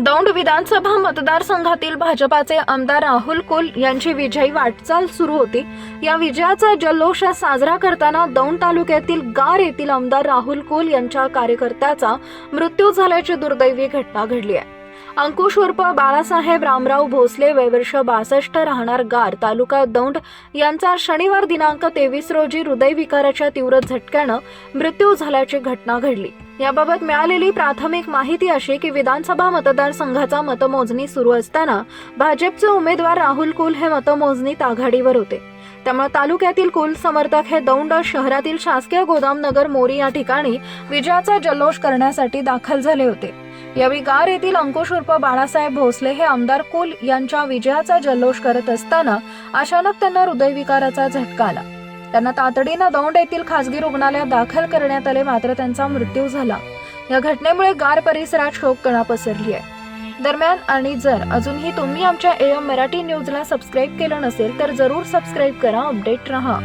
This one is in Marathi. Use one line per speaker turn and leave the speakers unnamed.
दौंड विधानसभा मतदारसंघातील भाजपाचे आमदार राहुल कुल यांची विजयी वाटचाल सुरू होती. या विजयाचा जल्लोष साजरा करताना दौंड तालुक्यातील गार येथील आमदार राहुल कुल यांच्या कार्यकर्त्याचा मृत्यू झाल्याची दुर्दैवी घटना घडली आहे. अंकुश उर्फ बाळासाहेब रामराव भोसले वयवर्ष बासष्ट राहणार गार तालुका दौंड यांचा शनिवार दिनांक तेवीस रोजी हृदयविकाराच्या तीव्र झटक्यानं मृत्यू झाल्याची घटना घडली. याबाबत मिळालेली प्राथमिक माहिती अशी की विधानसभा मतदारसंघाचा मतमोजणी सुरू असताना भाजपचे उमेदवार राहुल कुल हे मतमोजणीत आघाडीवर होते. त्यामुळे तालुक्यातील कुल समर्थक हे दौंड शहरातील शासकीय गोदामनगर मोरी या ठिकाणी विजयाचा जल्लोष करण्यासाठी दाखल झाले होते. यावेळी गार येथील अंकुश उर्फ बाळासाहेब भोसले हे आमदार कुल यांच्या विजयाचा जल्लोष करत असताना अचानक त्यांना हृदयविकाराचा झटका आला. त्यांना तातडीनं दौंड येथील खासगी रुग्णालयात दाखल करण्यात आले मात्र त्यांचा मृत्यू झाला. या घटनेमुळे गार परिसरात शोककळा पसरली आहे. दरम्यान आणि जर अजूनही तुम्ही आमच्या एम मराठी न्यूजला सबस्क्राईब केलं नसेल तर जरूर सबस्क्राईब करा अपडेट रहा.